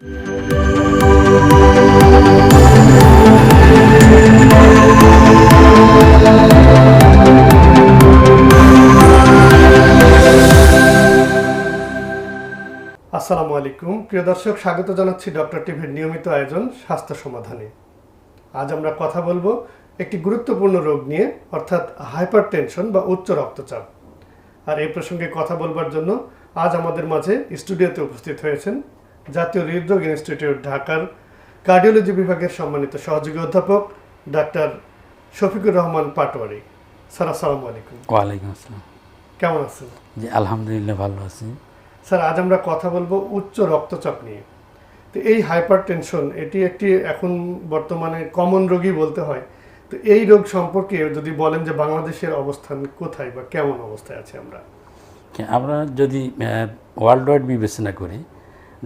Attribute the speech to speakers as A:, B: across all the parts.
A: আসসালামু আলাইকুম। প্রিয় দর্শক, স্বাগত জানাচ্ছি ডক্টর টিভির নিয়মিত আয়োজন স্বাস্থ্য সমাধানে। আজ আমরা কথা বলব একটি গুরুত্বপূর্ণ রোগ নিয়ে, অর্থাৎ হাইপার টেনশন বা উচ্চ রক্তচাপ। আর এই প্রসঙ্গে কথা বলবার জন্য আজ আমাদের মাঝে স্টুডিওতে উপস্থিত হয়েছেন জাতীয় হৃদরোগ ইনস্টিটিউট ঢাকার কার্ডিওলজি বিভাগের সম্মানিত সহযোগী অধ্যাপক ডাক্তার শফিকুর রহমান পাটোয়ারি। স্যার আসসালামু আলাইকুম।
B: ওয়ালাইকুম আসসালাম।
A: কেমন আছেন?
B: জি আলহামদুলিল্লাহ ভালো আছি।
A: স্যার আজ আমরা কথা বলব উচ্চ রক্তচাপ নিয়ে। তো এই হাইপার টেনশন এটি একটি এখন বর্তমানে কমন রোগী বলতে হয়। তো এই রোগ সম্পর্কে যদি বলেন যে বাংলাদেশের অবস্থান কোথায় বা কেমন অবস্থায় আছে আমরা।
B: আমরা যদি ওয়ার্ল্ড ওয়াইড বিবেচনা করি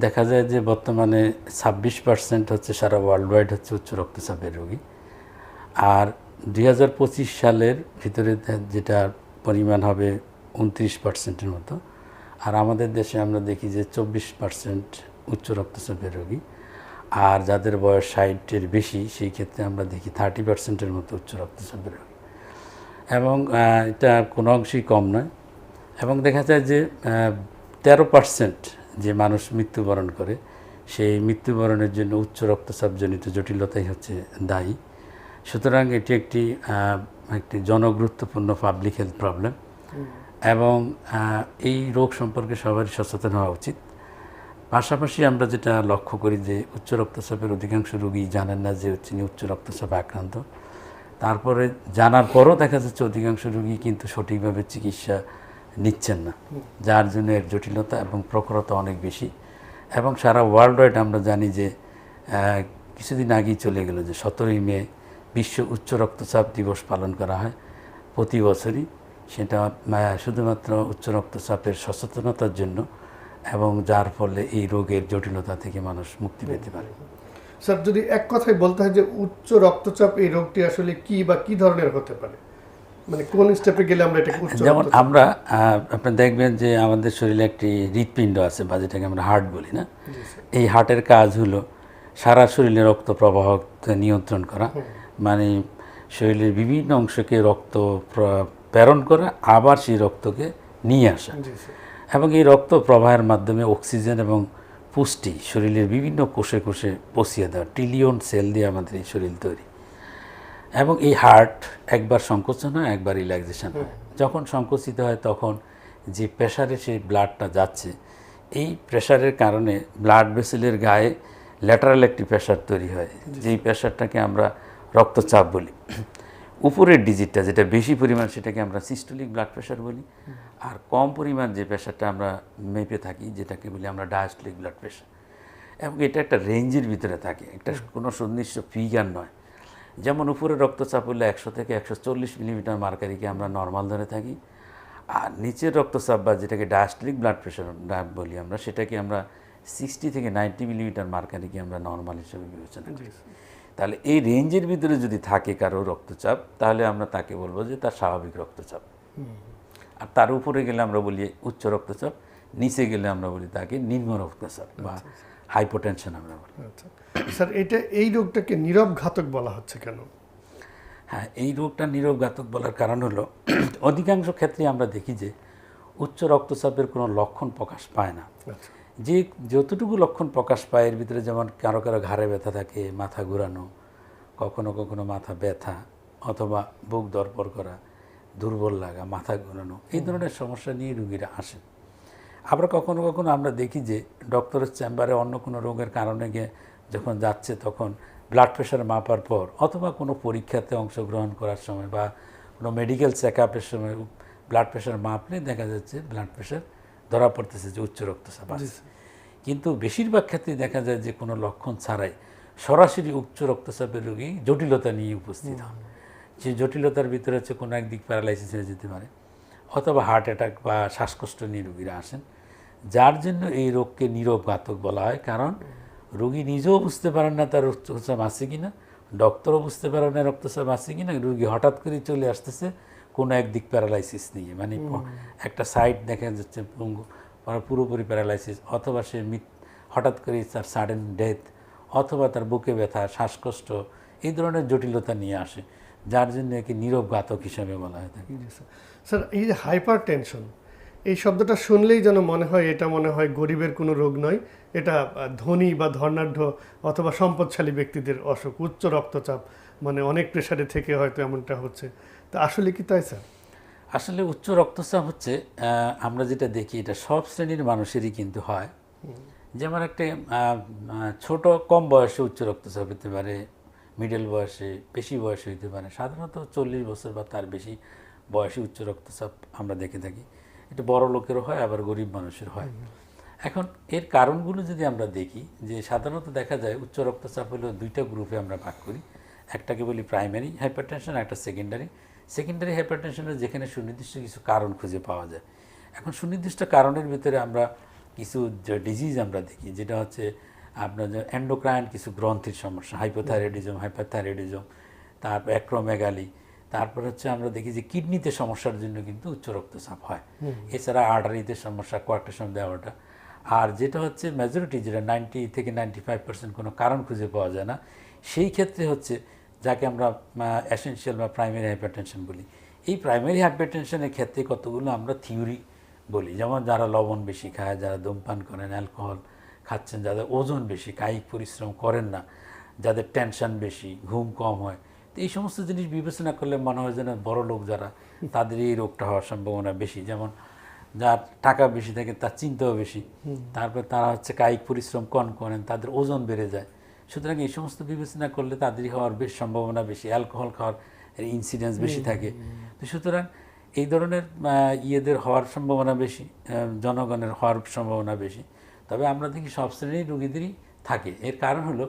B: দেখা যায় যে বর্তমানে ছাব্বিশ পার্সেন্ট হচ্ছে সারা ওয়ার্ল্ড ওয়াইড হচ্ছে উচ্চ রক্তচাপের রোগী। আর দুই হাজার পঁচিশ সালের ভিতরে যেটা পরিমাণ হবে উনত্রিশ পার্সেন্টের মতো। আর আমাদের দেশে আমরা দেখি যে চব্বিশ পার্সেন্ট উচ্চ রক্তচাপের রোগী। আর যাদের বয়স ষাটের বেশি, সেই ক্ষেত্রে আমরা দেখি থার্টি পার্সেন্টের মতো উচ্চ রক্তচাপের রোগী। এবং এটা কোনো অংশেই কম নয়। এবং দেখা যায় যে তেরো পার্সেন্ট যে মানুষ মৃত্যুবরণ করে সেই মৃত্যুবরণের জন্য উচ্চ রক্তচাপজনিত জটিলতাই হচ্ছে দায়ী। সুতরাং এটি একটি একটি জনগুরুত্বপূর্ণ পাবলিক হেলথ প্রবলেম এবং এই রোগ সম্পর্কে সবারই সচেতন হওয়া উচিত। পাশাপাশি আমরা যেটা লক্ষ্য করি যে উচ্চ রক্তচাপের অধিকাংশ রোগী জানেন না যে তিনি উচ্চ রক্তচাপে আক্রান্ত। তারপরে জানার পরও দেখা যাচ্ছে অধিকাংশ রোগী কিন্তু সঠিকভাবে চিকিৎসা নিচ্ছেন না। যার জন্য এর জটিলতা এবং প্রখরতা অনেক বেশি। এবং সারা ওয়ার্ল্ড ওয়াইড আমরা জানি যে কিছুদিন আগেই চলে গেল যে সতেরোই মে বিশ্ব উচ্চ রক্তচাপ দিবস পালন করা হয় প্রতি বছরই। সেটা শুধুমাত্র উচ্চ রক্তচাপের সচেতনতার জন্য এবং যার ফলে এই রোগের জটিলতা থেকে মানুষ মুক্তি পেতে পারে।
A: স্যার, যদি এক কথায় বলতে হয় যে উচ্চ রক্তচাপ এই রোগটি আসলে কি বা কি ধরনের হতে পারে? মানে কোন স্টেপে গেলে আমরা এটাকে
B: যেমন আমরা আপনি দেখবেন যে আমাদের শরীরে একটি হৃৎপিণ্ড আছে বা যেটাকে আমরা হার্ট বলি না? এই হার্টের কাজ হলো সারা শরীরে রক্ত প্রবাহ নিয়ন্ত্রণ করা। মানে শরীরের বিভিন্ন অংশকে রক্ত প্রেরণ করা আবার সেই রক্তকে নিয়ে আসা। এবং এই রক্ত প্রবাহের মাধ্যমে অক্সিজেন এবং পুষ্টি শরীরের বিভিন্ন কোষে কোষে পৌঁছিয়ে দেওয়া ট্রিলিয়ন সেল দিয়ে আমাদের এই শরীর তৈরি। এবং এই হার্ট একবার সংকোচন হয়, একবার রিল্যাক্সেশন হয়। যখন সংকুচিত হয়, তখন যে প্রেশারে সেই ব্লাডটা যাচ্ছে, এই প্রেশারের কারণে ব্লাড ভেসেলের গায়ে ল্যাটারাল একটি প্রেশার তৈরি হয়, যেই প্রেশারটাকে আমরা রক্তচাপ বলি। উপরের ডিজিটটা যেটা বেশি পরিমাণ, সেটাকে আমরা সিস্টোলিক ব্লাড প্রেশার বলি। আর কম পরিমাণ যে প্রেশারটা আমরা মেপে থাকি, যেটাকে বলি আমরা ডায়াস্টোলিক ব্লাড প্রেশার এবং এটা একটা রেঞ্জের ভিতরে থাকে একটা কোনো সুনির্দিষ্ট ফিগার নয়। যেমন উপরে রক্তচাপ হলে একশো থেকে একশো চল্লিশ মিলিমিটার মার্কারিকে আমরা নর্মাল ধরে থাকি। আর নিচের রক্তচাপ বা যেটাকে ডায়াস্টলিক ব্লাড প্রেশার বলি আমরা সেটাকে আমরা সিক্সটি থেকে নাইনটি মিলিমিটার মার্কারিকে আমরা নর্মাল হিসেবে বিবেচনা করি। তাহলে এই রেঞ্জের ভিতরে যদি থাকে কারও রক্তচাপ তাহলে আমরা তাকে বলব যে তার স্বাভাবিক রক্তচাপ। আর তার উপরে গেলে আমরা বলি উচ্চ রক্তচাপ নিচে গেলে আমরা বলি তাকে নিম্ন রক্তচাপ বা হাইপোটেনশন আমরা বলি।
A: আচ্ছা। স্যার এটা এই রোগটাকে নীরব ঘাতক বলা হচ্ছে কেন?
B: হ্যাঁ এই রোগটা নিরোগঘাতক বলার কারণ হলো অধিকাংশ ক্ষেত্রে আমরা দেখি যে উচ্চ রক্তচাপের কোনো লক্ষণ প্রকাশ পায় না।
A: আচ্ছা।
B: যে যতটুকু লক্ষণ প্রকাশ পায় এর ভিতরে যেমন কারও কারও ঘাড়ে ব্যথা থাকে মাথা ঘুরানো কখনো কখনো মাথা ব্যথা অথবা বুক দরপর করা দুর্বল লাগা মাথা ঘুরানো এই ধরনের সমস্যা নিয়ে রুগীরা আসেন আবার কখনো কখনো আমরা দেখি যে ডক্টরের চেম্বারে অন্য কোনো রোগের কারণে গিয়ে যখন যাচ্ছে তখন ব্লাড প্রেশার মাপার পর অথবা কোনো পরীক্ষাতে অংশগ্রহণ করার সময় বা কোনো মেডিকেল চেক আপের সময় ব্লাড প্রেশার মাপলে দেখা যাচ্ছে ব্লাড প্রেশার ধরা পড়তেছে যে উচ্চ রক্তচাপ আছে। কিন্তু বেশিরভাগ ক্ষেত্রে দেখা যায় যে কোনো লক্ষণ ছাড়াই সরাসরি উচ্চ রক্তচাপের রোগী জটিলতা নিয়ে উপস্থিত হন। যে জটিলতার ভিতরে হচ্ছে কোনো একদিক প্যারালাইসিস হয়ে যেতে পারে অথবা হার্ট অ্যাটাক বা শ্বাসকষ্ট নিয়ে রোগীরা আসেন। যার জন্য এই রোগকে নীরব ঘাতক বলা হয়। কারণ রোগী নিজেও বুঝতে পারেন না তার রক্তচাপ আছে কি না ডক্টরও বুঝতে পারেন না রক্তচাপ আছে কি না রোগী হঠাৎ করে চলে আসতেছে কোনো একদিক প্যারালাইসিস নিয়ে। মানে একটা সাইড দেখা যাচ্ছে মানে পুরোপুরি প্যারালাইসিস অথবা সে হঠাৎ করে তার সাডেন ডেথ অথবা তার বুকে ব্যথা শ্বাসকষ্ট এই ধরনের জটিলতা নিয়ে আসে যার জন্য একে নীরব ঘাতক হিসাবে বলা হয় থাকে
A: স্যার। এই যে হাইপার টেনশন এই শব্দটা শুনলেই যেন মনে হয় এটা মনে হয় গরিবের কোনো রোগ নয়। এটা ধনী বা ধর্নাঢ্য অথবা সম্পদশালী ব্যক্তিদের অসুখ উচ্চ রক্তচাপ মানে অনেক প্রেশারে থেকে হয়তো এমনটা হচ্ছে। তা আসলে কি তাই স্যার?
B: আসলে উচ্চ রক্তচাপ হচ্ছে আমরা যেটা দেখি এটা সব শ্রেণির মানুষেরই কিন্তু হয়। যেমন একটা ছোট কম বয়সে উচ্চ রক্তচাপ হতে পারে মিডল বয়সে বেশি বয়সে হতে পারে। সাধারণত চল্লিশ বছর বা তার বেশি বয়সে উচ্চ রক্তচাপ আমরা দেখে থাকি। এটা বড় লোকেরও হয়, আবার গরিব মানুষের হয়। এখন এর কারণগুলো যদি আমরা দেখি, যে সাধারণত দেখা যায় উচ্চ রক্তচাপ হলেও দুইটা গ্রুপে আমরা ভাগ করি। একটাকে বলি প্রাইমারি হাইপারটেনশন একটা সেকেন্ডারি। সেকেন্ডারি হাইপারটেনশনের যেখানে সুনির্দিষ্ট কিছু কারণ খুঁজে পাওয়া যায়। এখন সুনির্দিষ্ট কারণের ভিতরে আমরা কিছু ডিজিজ আমরা দেখি, যেটা হচ্ছে আপনার যে কিছু গ্রন্থির সমস্যা হাইপোথাইরয়েডিজম হাইপারথাইরয়েডিজম তারপর অ্যাক্রোমেগালি তারপর হচ্ছে আমরা দেখি যে কিডনিতে সমস্যার জন্য কিন্তু উচ্চ রক্তচাপ হয়। এছাড়া আর্টারিতে সমস্যা কোয়ার্টেশন দেওয়াটা আর যেটা হচ্ছে মেজরিটি যেটা নাইনটি থেকে নাইনটি ফাইভ পার্সেন্ট কোনো কারণ খুঁজে পাওয়া যায় না সেই ক্ষেত্রে হচ্ছে যাকে আমরা অ্যাসেনশিয়াল বা প্রাইমারি হাইপারটেনশন বলি। এই প্রাইমারি হাইপারটেনশনের ক্ষেত্রে কতগুলো আমরা থিওরি বলি। যেমন যারা লবণ বেশি খায় যারা ধূমপান করেন অ্যালকোহল খাচ্ছেন যাদের ওজন বেশি কায়িক পরিশ্রম করেন না যাদের টেনশন বেশি ঘুম কম হয় তো এই সমস্ত জিনিস বিবেচনা করলে মনে হয় যেন বড় লোক যারা তাদের এই রোগটা হওয়ার সম্ভাবনা বেশি। যেমন যার টাকা বেশি থাকে তার চিন্তাও বেশি। তারপর তারা হচ্ছে কায়িক পরিশ্রম কম করেন তাদের ওজন বেড়ে যায়। সুতরাং এই সমস্ত বিবেচনা করলে তাদেরই হওয়ার বেশ সম্ভাবনা বেশি। অ্যালকোহল খাওয়ার ইনসিডেন্স বেশি থাকে। তো সুতরাং এই ধরনের ইয়েদের হওয়ার সম্ভাবনা বেশি জনগণের হওয়ার সম্ভাবনা বেশি। তবে আমরা দেখি সব শ্রেণির রোগীদেরই থাকে। এর কারণ হলো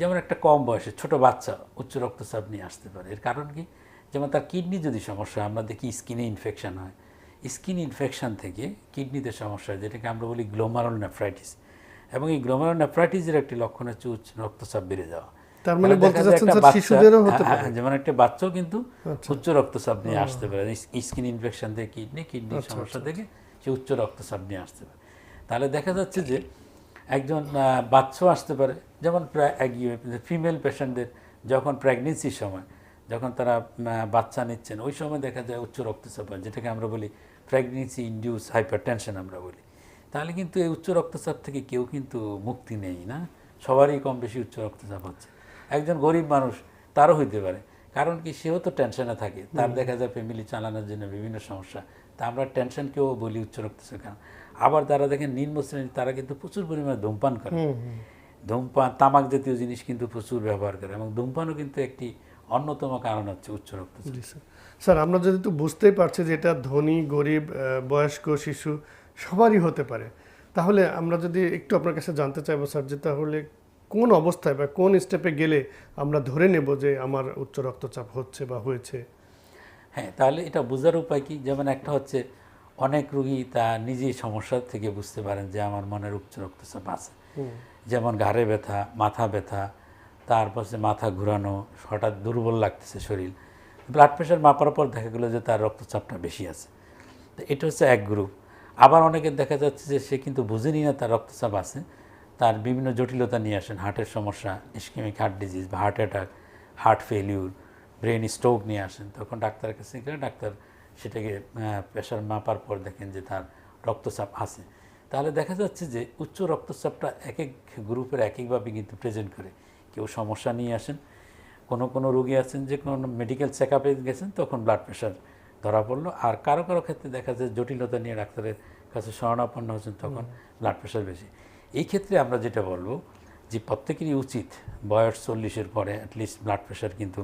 B: যেমন একটা কম বয়সে ছোট বাচ্চা উচ্চ রক্তচাপ নিয়ে আসতে পারে। এর কারণ কি? যেমন তার কিডনি যদি সমস্যা হয় আমরা দেখি স্কিনে ইনফেকশন হয়। স্কিন ইনফেকশন থেকে কিডনিতে সমস্যা হয় যেটাকে আমরা বলি গ্লোমারল নেফ্রাইটিস এবং এই গ্লোমারল নেফ্রাইটিসের একটি লক্ষণ হচ্ছে উচ্চ রক্তচাপ বেড়ে যাওয়া।
A: তার মানে বলতে চাচ্ছেন স্যার শিশুদেরও হতে
B: হ্যাঁ,
A: পারে।
B: যেমন একটা বাচ্চাও কিন্তু উচ্চ রক্তচাপ নিয়ে আসতে পারে। স্কিন ইনফেকশন থেকে কিডনি কিডনির সমস্যা থেকে সে উচ্চ রক্তচাপ নিয়ে আসতে পারে। তাহলে দেখা যাচ্ছে যে একজন বাচ্চাও আসতে পারে। যেমন ফিমেল পেশেন্টদের যখন প্রেগনেন্সির সময় যখন তারা বাচ্চা নিচ্ছেন ওই সময় দেখা যায় উচ্চ রক্তচাপ হয় যেটাকে আমরা বলি প্রেগনেন্সি ইনডিউস হাইপার টেনশন আমরা বলি। তাহলে কিন্তু এই উচ্চ রক্তচাপ থেকে কেউ কিন্তু মুক্তি নেই না? সবারই কম বেশি উচ্চ রক্তচাপ হচ্ছে। একজন গরিব মানুষ তারও হইতে পারে। কারণ কি সেও তো টেনশনে থাকে। তার দেখা যায় ফ্যামিলি চালানোর জন্য বিভিন্ন সমস্যা। তা আমরা টেনশনকেও বলি উচ্চ রক্তচাপ কারণ আবার যারা দেখেন নিম্ন শ্রেণির তারা কিন্তু প্রচুর পরিমাণে ধূমপান করে। ধূমপান তামাক জাতীয় জিনিস কিন্তু প্রচুর ব্যবহার করে এবং ধূমপানও কিন্তু একটি অন্যতম কারণ হচ্ছে উচ্চ রক্তচাপ।
A: স্যার। স্যার আমরা যদি তো বুঝতেই পারছি যে এটা ধনী গরিব বয়স্ক শিশু সবারই হতে পারে। তাহলে আমরা যদি একটু আপনার কাছে জানতে চাইব স্যার যে তাহলে কোন অবস্থায় বা কোন স্টেপে গেলে আমরা ধরে নেব যে আমার উচ্চ রক্তচাপ হচ্ছে বা হয়েছে?
B: হ্যাঁ তাহলে এটা বোঝার উপায় কি? যেমন একটা হচ্ছে অনেক রুগী তা নিজেই সমস্যা থেকে বুঝতে পারেন যে আমার মনের উচ্চ রক্তচাপ আছে। যেমন ঘাড়ে ব্যথা মাথা ব্যথা তারপর সে মাথা ঘুরানো হঠাৎ দুর্বল লাগতেছে শরীর। ব্লাড প্রেশার মাপার পর দেখা গেলো যে তার রক্তচাপটা বেশি আছে। তো এটা হচ্ছে এক গ্রুপ আবার অনেকের দেখা যাচ্ছে যে সে কিন্তু বুঝেনি না তার রক্তচাপ আছে। তার বিভিন্ন জটিলতা নিয়ে আসেন। হার্টের সমস্যা ইস্কেমিক হার্ট ডিজিজ বা heart attack heart failure brain stroke নিয়ে আসেন। তখন ডাক্তারের কাছে গেলে ডাক্তার সেটাকে প্রেশার মাপার পর দেখেন যে তার রক্তচাপ আছে। তাহলে দেখা যাচ্ছে যে উচ্চ রক্তচাপটা এক এক গ্রুপের এক একভাবে কিন্তু প্রেজেন্ট করে। কেউ সমস্যা নিয়ে আসেন কোনো কোনো রোগী আছেন যে কোনো মেডিকেল চেক আপে গেছেন তখন ব্লাড প্রেশার ধরা পড়ল। আর কারও কারও ক্ষেত্রে দেখা যায় জটিলতা নিয়ে ডাক্তারের কাছে শরণাপন্ন হচ্ছেন তখন ব্লাড প্রেশার বেশি। এই ক্ষেত্রে আমরা যেটা বলব যে প্রত্যেকেরই উচিত বয়স চল্লিশের পরে অ্যাটলিস্ট ব্লাড প্রেশার কিন্তু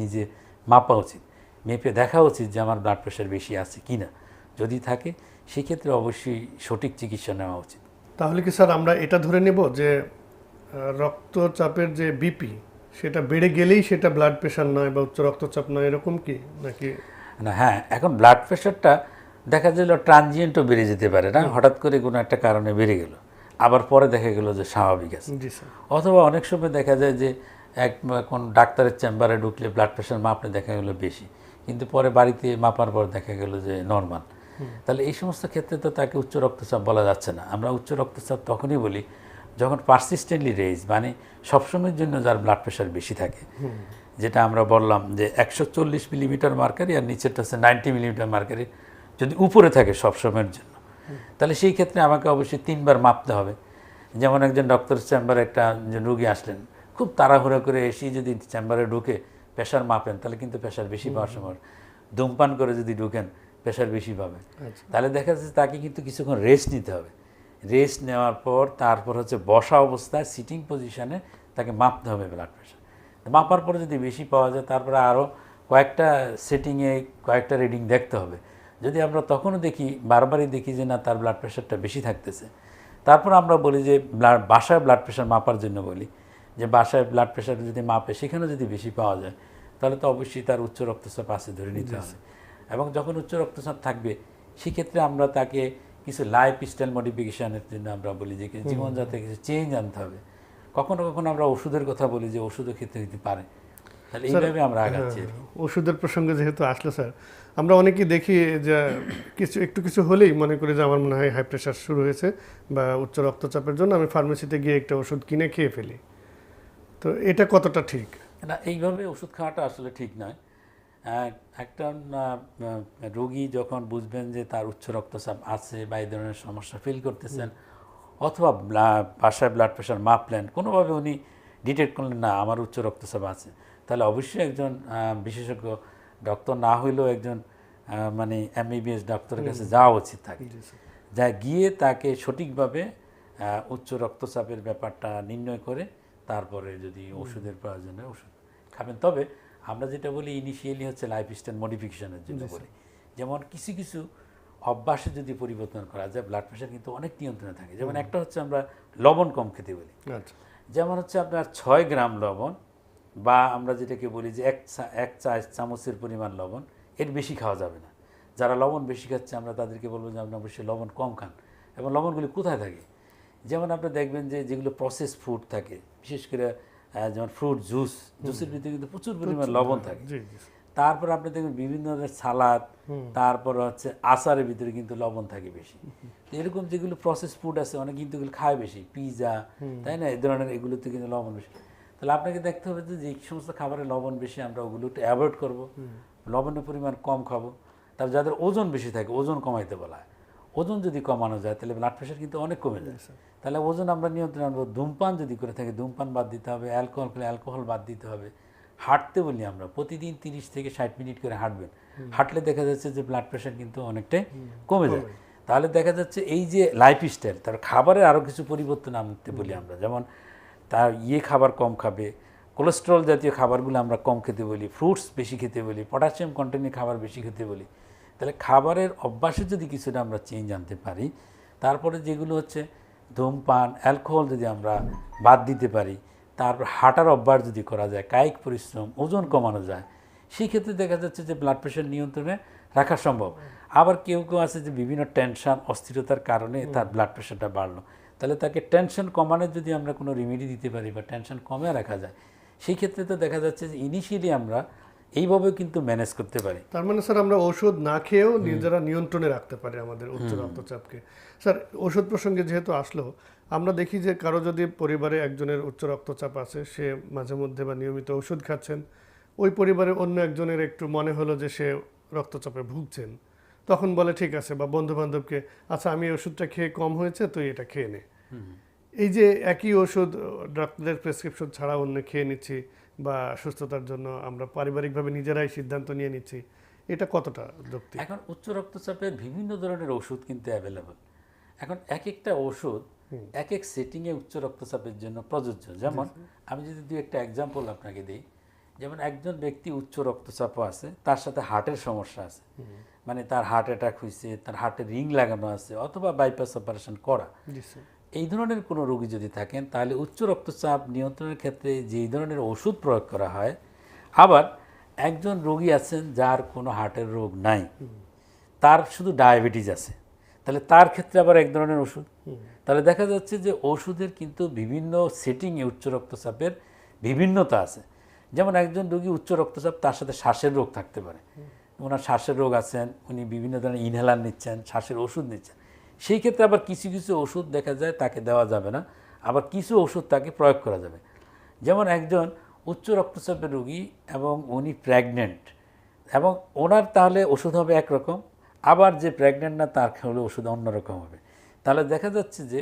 B: নিজে মাপা উচিত। মেপে দেখা উচিত যে আমার ব্লাড প্রেশার বেশি আছে কি না যদি থাকে সেক্ষেত্রে অবশ্যই সঠিক চিকিৎসা নেওয়া উচিত।
A: তাহলে কি স্যার আমরা এটা ধরে নেব যে রক্তচাপের যে বিপি সেটা বেড়ে গেলেই সেটা ব্লাড প্রেশার নয় বা উচ্চ রক্তচাপ নয় এরকম কি নাকি?
B: না হ্যাঁ এখন ব্লাড প্রেশারটা দেখা গেল ট্রানজিয়েন্টও বেড়ে যেতে পারে না হঠাৎ করে কোনো একটা কারণে বেড়ে গেল। আবার পরে দেখা গেল যে স্বাভাবিক আছে। অথবা অনেক সময় দেখা যায় যে এক কোন ডাক্তারের চেম্বারে ঢুকলে ব্লাড প্রেশার মাপলে দেখা গেলো বেশি। কিন্তু পরে বাড়িতে মাপার পর দেখা গেল যে নর্মাল তাহলে এই সমস্ত ক্ষেত্রে তো তাকে উচ্চ রক্তচাপ বলা যাচ্ছে না। আমরা উচ্চ রক্তচাপ তখনই বলি যখন পারসিস্টেন্টলি রেজ মানে সবসময়ের জন্য যার ব্লাড প্রেশার বেশি থাকে। যেটা আমরা বললাম যে একশো চল্লিশ মিলিমিটার মার্কারি আর নিচেরটা হচ্ছে নাইনটি মিলিমিটার মার্কারি যদি উপরে থাকে সবসময়ের জন্য। তাহলে সেই ক্ষেত্রে আমাকে অবশ্যই তিনবার মাপতে হবে। যেমন একজন ডক্টর চেম্বারে একটা রুগী আসলেন, খুব তাড়াহুড়ো করে এসেই যদি চেম্বারে ঢুকে প্রেশার মাপেন তাহলে কিন্তু প্রেশার বেশি পাওয়ার সময়। ধূমপান করে যদি ঢুকেন প্রেশার বেশি পাবে। তাহলে দেখা যাচ্ছে তাকে কিন্তু কিছুক্ষণ রেস্ট নিতে হবে। রেস্ট নেওয়ার পর তারপর হচ্ছে বসা অবস্থায় সিটিং পজিশনে তাকে মাপতে হবে ব্লাড প্রেশার মাপার পরে যদি বেশি পাওয়া যায় তারপরে আরও কয়েকটা সেটিংয়ে কয়েকটা রিডিং দেখতে হবে। যদি আমরা তখনও দেখি বারবারই দেখি যে না তার ব্লাড প্রেশারটা বেশি থাকতেছে। তারপর আমরা বলি যে ব্লাড বাসায় ব্লাড প্রেশার মাপার জন্য বলি। যে বাসায় ব্লাড প্রেশার যদি মাপে সেখানে যদি বেশি পাওয়া যায় তাহলে তো অবশ্যই তার উচ্চ রক্তচাপ আছে ধরে নিতে হবে। এবং যখন উচ্চ রক্তচাপ থাকবে সেক্ষেত্রে আমরা তাকে কিছু লাইফ স্টাইল মডিফিকেশনের জন্য আমরা বলি যে জীবনযাত্রায় কিছু চেঞ্জ আনতে হবে। কখনো কখনো আমরা ওষুধের কথা বলি যে ওষুধও খেতে দিতে পারে। তাহলে এইভাবে আমরা আগাচ্ছি
A: ওষুধের প্রসঙ্গে যেহেতু আসলো স্যার আমরা অনেকেই দেখি যে কিছু একটু কিছু হলেই মনে করি যে আমার মনে হয় হাই প্রেশার শুরু হয়েছে বা উচ্চ রক্তচাপের জন্য আমি ফার্মেসিতে গিয়ে একটা ওষুধ কিনে খেয়ে ফেলি। তো এটা কতটা ঠিক?
B: না এইভাবে ওষুধ খাওয়াটা আসলে ঠিক নয়। একটা রোগী যখন বুঝবেন যে তার উচ্চ রক্তচাপ আছে বা এই ধরনের সমস্যা ফিল করতেছেন অথবা বাসায় ব্লাড প্রেশার মাপলেন কোনোভাবে উনি ডিটেক্ট করলেন না আমার উচ্চ রক্তচাপ আছে। তাহলে অবশ্যই একজন বিশেষজ্ঞ ডক্টর না হইলেও একজন মানে এমবিবিএস ডক্টরের কাছে যাওয়া উচিত থাকে যা গিয়ে তাকে সঠিকভাবে উচ্চ রক্তচাপের ব্যাপারটা নির্ণয় করে তারপরে যদি ওষুধের প্রয়োজন হয় ওষুধ খাবেন। তবে আমরা যেটা বলি ইনিশিয়ালি হচ্ছে লাইফ স্টাইল মডিফিকেশনের জন্য বলি। যেমন কিছু কিছু অভ্যাসে যদি পরিবর্তন করা যায় ব্লাড প্রেশার কিন্তু অনেক নিয়ন্ত্রণে থাকে। যেমন একটা হচ্ছে আমরা লবণ কম খেতে বলি।
A: আচ্ছা।
B: যেমন হচ্ছে আপনার ছয় গ্রাম লবণ বা আমরা যেটাকে বলি যে এক চা এক চা চামচের পরিমাণ লবণ এর বেশি খাওয়া যাবে না। যারা লবণ বেশি খাচ্ছে আমরা তাদেরকে বলব যে আপনি অবশ্যই লবণ কম খান। এবং লবণগুলি কোথায় থাকে? যেমন আপনি দেখবেন যে যেগুলো প্রসেস ফুড থাকে বিশেষ করে যেমন ফ্রুট জুস জুসের ভিতরে কিন্তু প্রচুর পরিমাণ লবণ থাকে। তারপর আপনি দেখবেন বিভিন্ন ধরনের সালাদ তারপর হচ্ছে আচারের ভিতরে কিন্তু লবণ থাকে বেশি। তো এরকম যেগুলো প্রসেস ফুড আছে অনেক কিন্তু এগুলো খায় বেশি পিৎজা তাই না? এই ধরনের এগুলোতে কিন্তু লবণ বেশি। তাহলে আপনাকে দেখতে হবে যে যে সমস্ত খাবারে লবণ বেশি আমরা ওগুলো একটু অ্যাভয়েড করব লবণের পরিমাণ কম খাব। তার যাদের ওজন বেশি থাকে ওজন কমাইতে বলা হয়। ওজন যদি কমানো যায় তাহলে ব্লাড প্রেশার কিন্তু অনেক কমে যায়। তাহলে ওজন আমরা নিয়ন্ত্রণ আনব। ধূমপান যদি করে থাকি ধূমপান বাদ দিতে হবে অ্যালকোহল করলে অ্যালকোহল বাদ দিতে হবে। হাঁটতে বলি আমরা প্রতিদিন তিরিশ থেকে ষাট মিনিট করে হাঁটবেন। হাঁটলে দেখা যাচ্ছে যে ব্লাড প্রেশার কিন্তু অনেকটাই কমে যায়। তাহলে দেখা যাচ্ছে এই যে লাইফ স্টাইল তার খাবারের আরও কিছু পরিবর্তন আনতে বলি আমরা। যেমন তার ইয়ে খাবার কম খাবে কোলেস্ট্রল জাতীয় খাবারগুলো আমরা কম খেতে বলি ফ্রুটস বেশি খেতে বলি পটাশিয়াম কন্টেন্টের খাবার বেশি খেতে বলি। তাহলে খাবারের অভ্যাসে যদি কিছুটা আমরা চেঞ্জ আনতে পারি তারপরে যেগুলো হচ্ছে ধূমপান অ্যালকোহল যদি আমরা বাদ দিতে পারি তারপর হাঁটার অভ্যাস যদি করা যায় কায়িক পরিশ্রম ওজন কমানো যায় সেই ক্ষেত্রে দেখা যাচ্ছে যে ব্লাড প্রেশার নিয়ন্ত্রণে রাখা সম্ভব। আবার কেউ কেউ আছে যে বিভিন্ন টেনশন অস্থিরতার কারণে তার ব্লাড প্রেশারটা বাড়লো। তাহলে তাকে টেনশন কমানোর যদি আমরা কোনো রেমেডি দিতে পারি বা টেনশন কমে রাখা যায় সেই ক্ষেত্রে তো দেখা যাচ্ছে যে ইনিশিয়ালি আমরা এইভাবেও কিন্তু ম্যানেজ করতে পারি।
A: তার মানে স্যার আমরা ওষুধ না খেয়েও নিজেরা নিয়ন্ত্রণে রাখতে পারি আমাদের উচ্চ রক্তচাপকে। স্যার ওষুধ প্রসঙ্গে যেহেতু আসলো আমরা দেখি যে কারও যদি পরিবারে একজনের উচ্চ রক্তচাপ আছে সে মাঝে মধ্যে বা নিয়মিত ওষুধ খাচ্ছেন ওই পরিবারে অন্য একজনের একটু মনে হলো যে সে রক্তচাপে ভুগছেন তখন বলে ঠিক আছে বা বন্ধু বান্ধবকে আচ্ছা আমি ওষুধটা খেয়ে কম হয়েছে তুই এটা খেয়ে নে। এই যে একই ওষুধ ডাক্তারের প্রেসক্রিপশন ছাড়া অন্য খেয়ে নিচ্ছি বা সুস্থতার জন্য আমরা পারিবারিকভাবে নিজেরাই সিদ্ধান্ত নিয়ে নিচ্ছি এটা কতটা যুক্তি
B: এখন উচ্চ রক্তচাপের বিভিন্ন ধরনের ওষুধ কিন্তু অ্যাভেলেবল এখন এক একটা ওষুধ এক এক সেটিংয়ে উচ্চ রক্তচাপের জন্য প্রযোজ্য। যেমন আমি যদি দু একটা এক্সাম্পল আপনাকে দিই যেমন একজন ব্যক্তি উচ্চ রক্তচাপও আছে তার সাথে হার্টের সমস্যা আছে। মানে তার হার্ট অ্যাটাক হয়েছে তার হার্টে রিং লাগানো আছে অথবা বাইপাস অপারেশন করা। এই ধরনের কোনো রোগী যদি থাকেন, তাহলে উচ্চ রক্তচাপ নিয়ন্ত্রণের ক্ষেত্রে যেই ধরনের ওষুধ প্রয়োগ করা হয়, আবার একজন রোগী আছেন যার কোনো হার্টের রোগ নাই, তার শুধু ডায়াবেটিস আছে, তাহলে তার ক্ষেত্রে আবার এক ধরনের ওষুধ। তাহলে দেখা যাচ্ছে যে ওষুধের কিন্তু বিভিন্ন সেটিংয়ে উচ্চ রক্তচাপের বিভিন্নতা আছে। যেমন একজন রোগী উচ্চ রক্তচাপ, তার সাথে শ্বাসের রোগ থাকতে পারে। ওনার শ্বাসের রোগ আছেন, উনি বিভিন্ন ধরনের ইনহেলার নিচ্ছেন, শ্বাসের ওষুধ নিচ্ছেন। সেই ক্ষেত্রে আবার কিছু কিছু ওষুধ দেখা যায় তাকে দেওয়া যাবে না, আবার কিছু ওষুধ তাকে প্রয়োগ করা যাবে। যেমন একজন উচ্চ রক্তচাপের রোগী এবং উনি প্রেগনেন্ট এবং ওনার তাহলে ওষুধ হবে একরকম, আবার যে প্রেগনেন্ট না তার হলে ওষুধ অন্যরকম হবে। তাহলে দেখা যাচ্ছে যে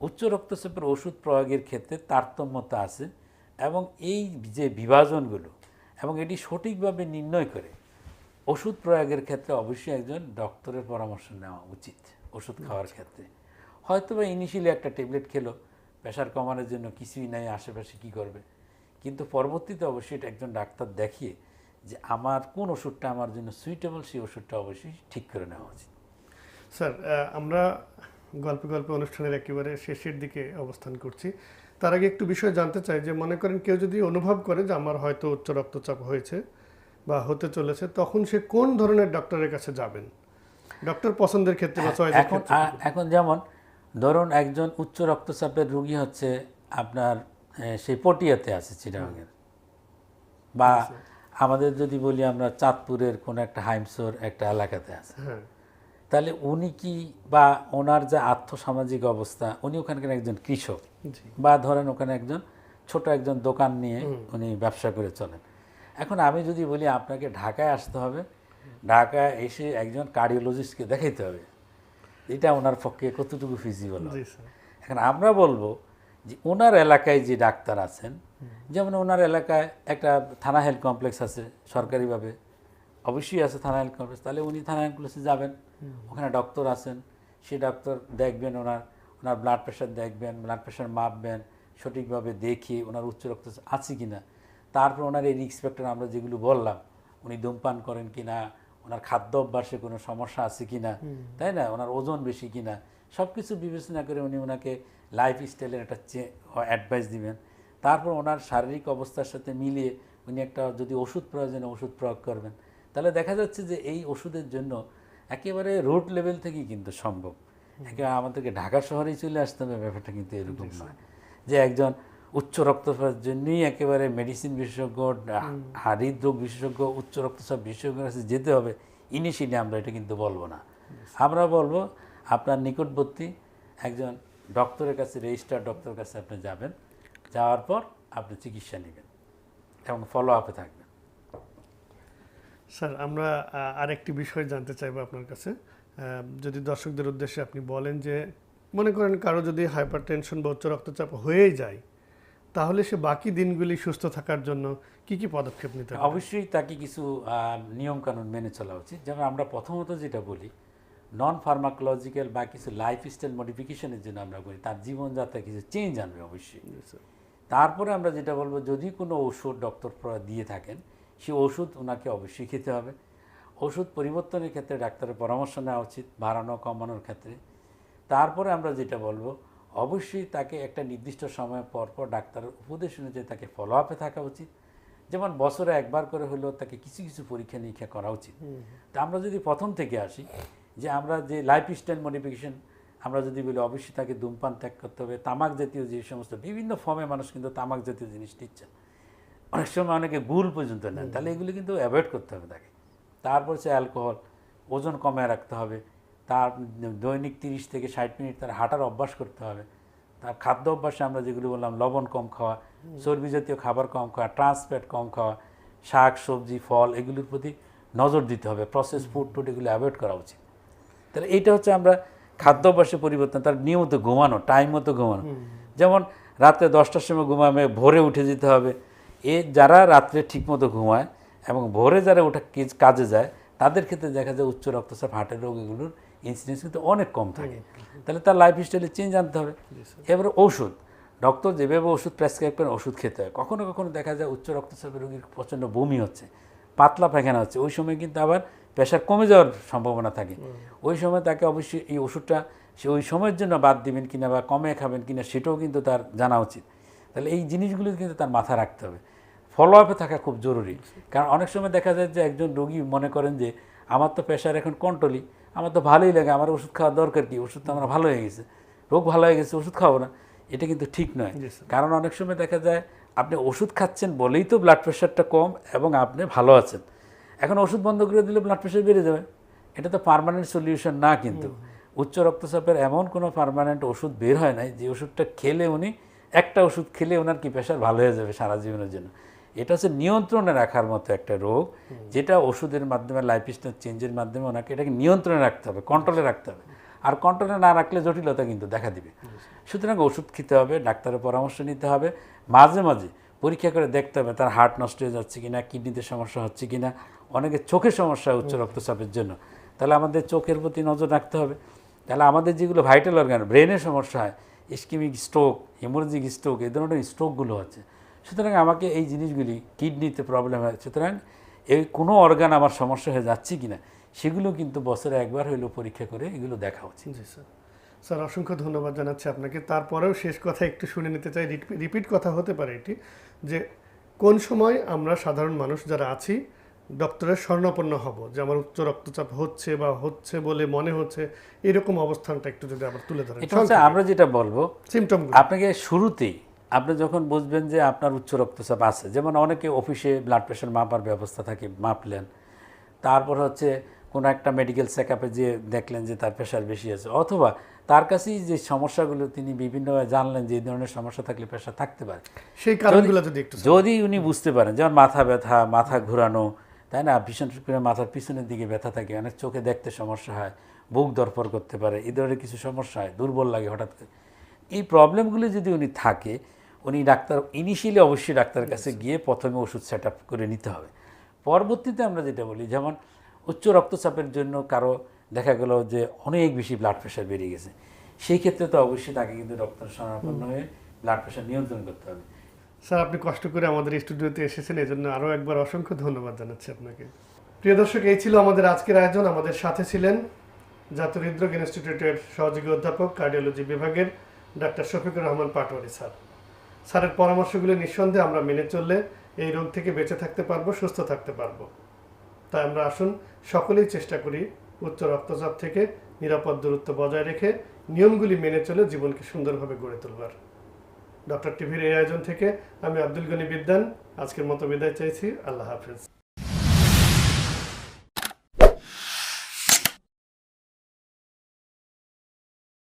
B: উচ্চ রক্তচাপের ওষুধ প্রয়োগের ক্ষেত্রে তারতম্যতা আছে এবং এই যে বিভাজনগুলো এবং এটি সঠিকভাবে নির্ণয় করে ওষুধ প্রয়োগের ক্ষেত্রে অবশ্যই একজন ডক্টরের পরামর্শ নেওয়া উচিত। ওষুধ খাওয়ার ক্ষেত্রে। হয়তো বা ইনিশিয়ালি একটা ট্যাবলেট খেলো প্রেশার কমানোর জন্য কিছুই নাই, আশেপাশে কি করবে? কিন্তু পরবর্তীতে অবশ্যই একজন ডাক্তার দেখিয়ে যে আমার কোন ওষুধটা আমার জন্য সুইটেবল সেই ওষুধটা অবশ্যই ঠিক করে নেওয়া উচিত।
A: স্যার আমরা গল্পে গল্পে অনুষ্ঠানের একেবারে শেষের দিকে অবস্থান করছি। তার আগে একটু বিষয় জানতে চাই যে, মনে করেন কেউ যদি অনুভব করে যে আমার হয়তো উচ্চ রক্তচাপ হয়েছে বা হতে চলেছে, তখন সে কোন ধরনের ডক্টরের কাছে যাবেন? ডক্টর পছন্দের ক্ষেত্রে বা চয়েসের
B: এখন এখন যেমন ধরুন একজন উচ্চ রক্তচাপের রোগী হচ্ছে আপনার সেই পটিয়াতে আছে চিটাগাংয়ের। বা আমাদের যদি বলি আমরা চাঁদপুরের কোনো একটা হাইমসোর একটা এলাকাতে আছে।
A: হ্যাঁ।
B: তাহলে উনি কি বা ওনার যে আর্থসামাজিক অবস্থা উনি ওখানকার একজন কৃষক বা ধরেন ওখানে একজন ছোট একজন দোকান নিয়ে উনি ব্যবসা করে চলেন। এখন আমি যদি বলি আপনাকে ঢাকায় আসতে হবে ঢাকায় এসে একজন কার্ডিওলজিস্টকে দেখাইতে হবে। এটা ওনার পক্ষে কতটুকু ফিজিবল এখন আমরা বলব যে ওনার এলাকায় যে ডাক্তার আছেন যেমন ওনার এলাকায় একটা থানা হেলথ কমপ্লেক্স আছে সরকারিভাবে অবশ্যই আছে থানা হেলথ কমপ্লেক্স তাহলে উনি থানা হেলথ কমপ্লেক্সে যাবেন ওখানে ডক্টর আছেন সে ডক্টর দেখবেন ওনার ওনার ব্লাড প্রেশার দেখবেন ব্লাড প্রেশার মাপবেন সঠিকভাবে দেখিয়ে ওনার উচ্চ রক্ত আছে কি না তারপর ওনার এই রিক্স ফ্যাক্টর আমরা যেগুলো বললাম উনি ধূমপান করেন কি না ওনার খাদ্য অভ্যাসে কোনো সমস্যা আছে কি না তাই না? ওনার ওজন বেশি কি না সব কিছু বিবেচনা করে উনি ওনাকে লাইফ স্টাইলের একটা অ্যাডভাইস দিবেন। তারপর ওনার শারীরিক অবস্থার সাথে মিলিয়ে উনি একটা যদি ওষুধ প্রয়োজনে ওষুধ প্রয়োগ করবেন তাহলে দেখা যাচ্ছে যে এই ওষুধের জন্য একেবারে রুট লেভেল থেকেই কিন্তু সম্ভব। একেবারে আমাদেরকে ঢাকা শহরেই চলে আসতে হবে ব্যাপারটা কিন্তু এরকম নয়। যে একজন উচ্চ রক্তচাপের জন্যই একেবারে মেডিসিন বিশেষজ্ঞ হৃদরোগ বিশেষজ্ঞ উচ্চ রক্তচাপ বিশেষজ্ঞের কাছে যেতে হবে। ইনিশিয়ালি আমরা এটা কিন্তু বলব না। আমরা বলব আপনার নিকটবর্তী একজন ডক্টরের কাছে রেজিস্টার ডক্টরের কাছে আপনি যাবেন। যাওয়ার পর আপনি চিকিৎসা নেবেন এবং ফলো আপে থাকবেন।
A: স্যার আমরা আরেকটি বিষয় জানতে চাইব আপনার কাছে। যদি দর্শকদের উদ্দেশ্যে আপনি বলেন যে মনে করেন কারও যদি হাইপার টেনশন বা উচ্চ রক্তচাপ হয়েই যায় তাহলে সে বাকি দিনগুলি সুস্থ থাকার জন্য কি কি পদক্ষেপ নিতে হবে?
B: অবশ্যই তাকে কিছু নিয়মকানুন মেনে চলা উচিত। যেমন আমরা প্রথমত যেটা বলি নন ফার্মাকোলজিক্যাল বা কিছু লাইফস্টাইল মডিফিকেশনের জন্য আমরা বলি তার জীবনযাত্রায় কিছু চেঞ্জ আনবে অবশ্যই। তারপরে আমরা যেটা বলব যদি কোনো ওষুধ ডক্টর দিয়ে থাকেন সে ওষুধ ওনাকে অবশ্যই খেতে হবে। ওষুধ পরিবর্তনের ক্ষেত্রে ডাক্তারের পরামর্শ নেওয়া উচিত বাড়ানো কমানোর ক্ষেত্রে। তারপরে আমরা যেটা বলব অবশ্যই তাকে একটা নির্দিষ্ট সময় পর পর ডাক্তারের উপদেশ অনুযায়ী তাকে ফলো আপে থাকা উচিত। যেমন বছরে একবার করে হলেও তাকে কিছু কিছু পরীক্ষা নিরীক্ষা করা উচিত। তা আমরা যদি প্রথম থেকে আসি যে আমরা যে লাইফ স্টাইল মডিফিকেশন আমরা যদি বলি অবশ্যই তাকে ধূমপান ত্যাগ করতে হবে তামাক জাতীয় যে সমস্ত বিভিন্ন ফর্মে মানুষ কিন্তু তামাক জাতীয় জিনিস নিচ্ছেন। অনেক সময় অনেকে গুল পর্যন্ত নেন তাহলে এগুলি কিন্তু অ্যাভয়েড করতে হবে তাকে। তারপর সে অ্যালকোহল ওজন কমায় রাখতে হবে। তার দৈনিক তিরিশ থেকে ষাট মিনিট তার হাঁটার অভ্যাস করতে হবে। তার খাদ্য অভ্যাসে আমরা যেগুলো বললাম লবণ কম খাওয়া চর্বি জাতীয় খাবার কম খাওয়া ট্রান্সফ্যাট কম খাওয়া শাক সবজি ফল এগুলোর প্রতি নজর দিতে হবে। প্রসেস ফুড টুড এগুলো অ্যাভয়েড করা উচিত। তাহলে এইটা হচ্ছে আমরা খাদ্য খাদ্যাভ্যাসে পরিবর্তন তার নিয়মিত ঘুমানো টাইম মতো ঘুমানো। যেমন রাত্রে দশটার সময় ঘুমাবে ভোরে উঠে যেতে হবে। এ যারা রাত্রে ঠিকমতো ঘুমায় এবং ভোরে যারা ওঠা কাজে যায় তাদের ক্ষেত্রে দেখা যায় উচ্চ রক্তচাপ হার্টের রোগ এগুলোর ইনসিডেন্স কিন্তু অনেক কম থাকে। তাহলে তার লাইফ স্টাইলে চেঞ্জ আনতে হবে। এবারে ঔষধ ডক্টর যেভাবে ওষুধ প্রেসক্রাইব করেন ওষুধ খেতে হয়। কখনো কখনো দেখা যায় উচ্চ রক্তচাপের রোগীর প্রচণ্ড বমি হচ্ছে পাতলা পায়খানা হচ্ছে। ওই সময় কিন্তু আবার প্রেশার কমে যাওয়ার সম্ভাবনা থাকে। ওই সময় তাকে অবশ্যই এই ওষুধটা সে ওই সময়ের জন্য বাদ দিবেন কিনা বা কমে খাবেন কিনা সেটাও কিন্তু তার জানা উচিত। তাহলে এই জিনিসগুলো কিন্তু তার মাথায় রাখতে হবে। ফলো আপে থাকা খুব জরুরি। কারণ অনেক সময় দেখা যায় যে একজন রোগী মনে করেন যে আমার তো প্রেশার এখন কন্ট্রোলই আমার তো ভালোই লাগে আমার ওষুধ খাওয়ার দরকার কি? ওষুধ তো আমার ভালো হয়ে গেছে। রোগ ভালো হয়ে গেছে ওষুধ খাব না। এটা কিন্তু ঠিক নয়। কারণ অনেক সময় দেখা যায় আপনি ওষুধ খাচ্ছেন বলেই তো ব্লাড প্রেশারটা কম এবং আপনি ভালো আছেন। এখন ওষুধ বন্ধ করে দিলে ব্লাড প্রেশার বেড়ে যাবে। এটা তো পারমানেন্ট সলিউশন না কিন্তু। উচ্চ রক্তচাপের এমন কোনো পার্মানেন্ট ওষুধ বের হয় নাই যে ওষুধটা খেলে উনি একটা ওষুধ খেলে ওনার কি প্রেশার ভালো হয়ে যাবে সারা জীবনের জন্য। এটা হচ্ছে নিয়ন্ত্রণে রাখার মতো একটা রোগ, যেটা ওষুধের মাধ্যমে লাইফ লাইফস্টাইল চেঞ্জের মাধ্যমে ওনাকে এটাকে নিয়ন্ত্রণে রাখতে হবে কন্ট্রোলে রাখতে হবে। আর কন্ট্রোলে না রাখলে জটিলতা কিন্তু দেখা দিবে। সুতরাং ওষুধ খেতে হবে, ডাক্তারের পরামর্শ নিতে হবে, মাঝে মাঝে পরীক্ষা করে দেখতে হবে তার হার্ট নষ্ট হয়ে যাচ্ছে কিনা কিডনিতে সমস্যা হচ্ছে কিনা। অনেকে চোখের সমস্যা, উচ্চ রক্তচাপের জন্য। তাহলে আমাদের চোখের প্রতি নজর রাখতে হবে। তাহলে আমাদের যেগুলো ভাইটাল অর্গান ব্রেনের সমস্যা হয় ইস্কিমিক স্ট্রোক হেমোরজিক স্ট্রোক এই ধরনের স্ট্রোকগুলো হচ্ছে সুতরাং আমাকে এই জিনিসগুলি কিডনিতে প্রবলেম হয় সুতরাং এই কোনো অর্গান আমার সমস্যা হয়ে যাচ্ছে কিনা সেগুলো কিন্তু বছরে একবার হইলেও পরীক্ষা করে এগুলো দেখা উচিত।
A: জি স্যার। স্যার অসংখ্য ধন্যবাদ জানাচ্ছি আপনাকে। তারপরেও শেষ কথা একটু শুনে নিতে চাই। রিপিট কথা হতে পারে এটি যে কোন সময় আমরা সাধারণ মানুষ যারা আছি ডক্টরের স্বর্ণাপন্ন হব যে আমার উচ্চ রক্তচাপ হচ্ছে বা হচ্ছে বলে মনে হচ্ছে এরকম অবস্থানটা একটু যদি আবার তুলে ধরেন।
B: আমরা যেটা বলব
A: সিমটম
B: আপনাকে শুরুতেই আপনি যখন বুঝবেন যে আপনার উচ্চ রক্তচাপ আছে যেমন অনেকে অফিসে ব্লাড প্রেশার মাপার ব্যবস্থা থাকে মাপলেন তারপর হচ্ছে কোনো একটা মেডিকেল চেক আপে যে দেখলেন যে তার প্রেশার বেশি আছে অথবা তার কাছেই যে সমস্যাগুলো তিনি বিভিন্নভাবে জানলেন যে এই ধরনের সমস্যা থাকলে প্রেশার থাকতে পারে।
A: সেই কারণগুলো যদি একটু
B: যদি উনি বুঝতে পারেন যেমন মাথা ব্যথা মাথা ঘোরানো তাই না? ভীষণ করে মাথার পিছনের দিকে ব্যথা থাকে অনেক চোখে দেখতে সমস্যা হয় বুক দরপর করতে পারে এই ধরনের কিছু সমস্যা হয় দুর্বল লাগে হঠাৎ করে। এই প্রবলেমগুলো যদি উনি থাকে উনি ডাক্তার ইনিশিয়ালি অবশ্যই ডাক্তারের কাছে গিয়ে প্রথমে ওষুধ সেট আপ করে নিতে হবে। পরবর্তীতে আমরা যেটা বলি যেমন উচ্চ রক্তচাপের জন্য কারও দেখা গেল যে অনেক বেশি ব্লাড প্রেশার বেড়ে গেছে সেই ক্ষেত্রে তো অবশ্যই তাকে কিন্তু ডক্টর শরণাপন্ন হয়ে ব্লাড প্রেশার নিয়ন্ত্রণ করতে হবে।
A: স্যার আপনি কষ্ট করে আমাদের স্টুডিওতে এসেছেন এই জন্য আরও একবার অসংখ্য ধন্যবাদ জানাচ্ছি আপনাকে। প্রিয় দর্শক এই ছিল আমাদের আজকের আয়োজন। আমাদের সাথে ছিলেন জাতীয় হৃদরোগ ইনস্টিটিউটের সহযোগী অধ্যাপক কার্ডিওলজি বিভাগের ডাক্তার শফিকুর রহমান পাটোয়ারি স্যার। স্যারের পরামর্শগুলি নিঃসন্দেহে আমরা মেনে চললে এই রোগ থেকে বেঁচে থাকতে পারব, সুস্থ থাকতে পারব। তাই আমরা আসুন, সকলেই চেষ্টা করি উচ্চ রক্তচাপ থেকে নিরাপদ দূরত্ব বজায় রেখে নিয়মগুলি মেনে চলে জীবনকে সুন্দরভাবে গড়ে তুলবার। ডক্টর টিভির এই আয়োজন থেকে আমি আব্দুল গনি বিদ্যান, আজকের মতো বিদায় চাইছি। আল্লাহ হাফিজ।